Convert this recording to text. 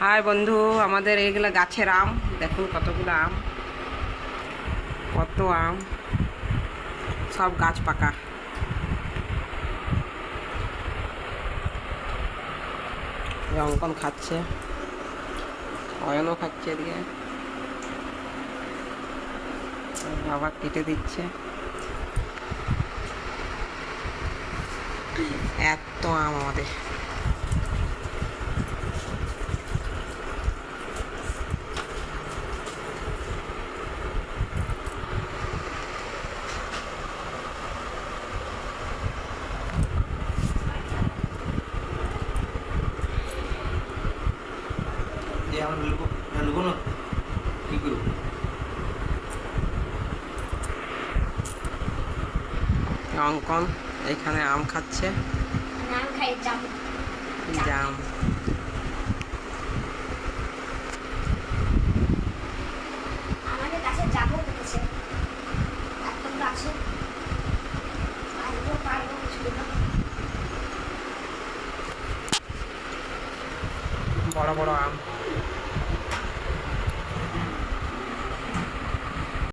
High বন্ধু, আমাদের এইগুলা গাছের আম, দেখুন কতগুলো আম। কত আম। সব গাছ পাকা। এই অঙ্কন খাচ্ছে। অয়নও খাচ্ছে এদিকে। আবার কেটে দিচ্ছে। এত আম আমাদের। যে আমরা লুকো লুকোনো কি করব? অঙ্কন এখানে আম খাচ্ছে। জাম। বড় বড় আম।